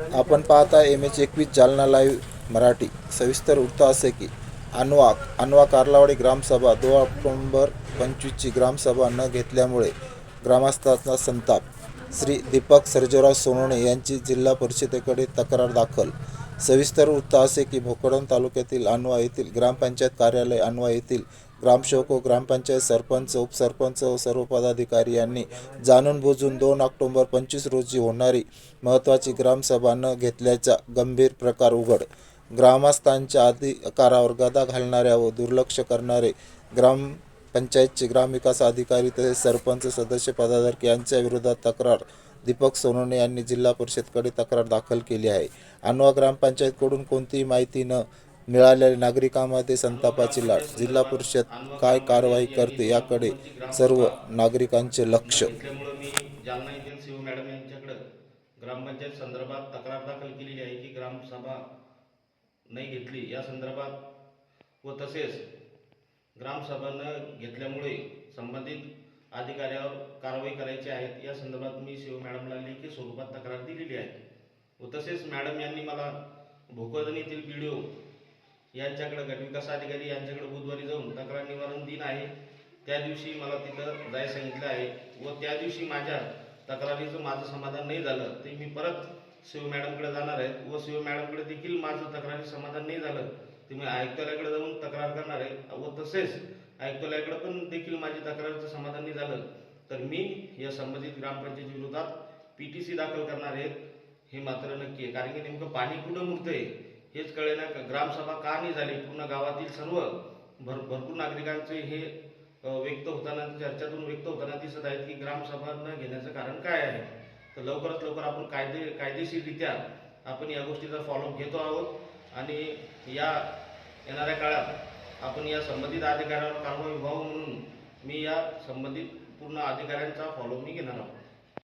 आपण पाहता M H एकवीस जालना लाईव्ह मराठी. सविस्तर वृत्त असे की अनवा अनवा कार्लावाडी ग्रामसभा दोन ऑक्टोंबर पंचवीसची ग्रामसभा न घेतल्यामुळे ग्रामस्थांचा संताप. श्री दीपक सर्जेराव सोनवणे यांची जिल्हा परिषदेकडे तक्रार दाखल. सविस्तर वृत्त असे की भोकरदन तालुक्यातील अनवा येथील ग्रामपंचायत कार्यालय अनवा येथील ग्रामसेवक व ग्रामपंचायत सरपंच उपसरपंच व सर्व पदाधिकारी यांनी जाणून बुजून दोन ऑक्टोबर पंचवीस रोजी होणारी महत्त्वाची ग्रामसभा न घेतल्याचा गंभीर प्रकार उघड. ग्रामस्थांच्या अधिकारावर गदा घालणाऱ्या व दुर्लक्ष करणारे ग्रामपंचायतचे ग्रामविकास अधिकारी तसेच सरपंच सदस्य पदाधिकारी यांच्या विरोधात तक्रार. दीपक सोनवणे यांनी जिल्हा परिषदकडे तक्रार दाखल केली आहे. अनवा ग्रामपंचायतकडून कोणतीही माहिती न मिळालेल्या नागरिकांमध्ये संतापाची लाट. जिल्हा परिषद काय कारवाई करते याकडे सर्व नागरिकांचे लक्ष. मी जालना येथील शिव मॅडम यांच्याकडे ग्रामपंचायत संदर्भात तक्रार दाखल केलेली आहे की ग्रामसभा नाही घेतली. या संदर्भात व तसेच ग्रामसभा न घेतल्यामुळे संबंधित अधिकाऱ्यावर कारवाई करायची आहेत. या संदर्भात मी शिव मॅडमला लेखी स्वरूपात तक्रार दिलेली आहे. व तसेच मॅडम यांनी मला भोकरदन व्हिडिओ यांच्याकडे गटविकास अधिकारी यांच्याकडे बुधवारी जाऊन तक्रार निवारण दिन आहे. त्या दिवशी मला तिथं जाय सांगितलं आहे व त्या दिवशी माझ्या तक्रारीचं माझं समाधान नाही झालं. ते मी परत शिव मॅडमकडे जाणार आहे व शिव मॅडमकडे देखील माझं तक्रारी समाधान नाही झालं. ते मी आयुक्तालयाकडे जाऊन तक्रार करणार आहे व तसेच आयुक्तालयाकडे पण देखील माझी तक्रारीचं समाधान नाही झालं. तर मी या संबंधित ग्रामपंचायती विरोधात पी टी सी दाखल करणार आहेत हे मात्र नक्की आहे. कारण की नेमकं पाणी कुठं मुरतं आहे हेच कळेना का? ग्रामसभा का नाही झाली? पूर्ण गावातील सर्व भर भरपूर नागरिकांचे हे व्यक्त होताना चर्चातून व्यक्त होताना दिसत आहेत की ग्रामसभा न घेण्याचं कारण काय आहे? तर लवकरात लवकर आपण कायदे कायदेशीररित्या आपण या गोष्टीचा फॉलोअप घेतो आहोत आणि या येणाऱ्या काळात आपण या संबंधित अधिकाऱ्यावर कारवाई व्हावं म्हणून मी या संबंधित पूर्ण अधिकाऱ्यांचा फॉलो मी घेणार आहोत.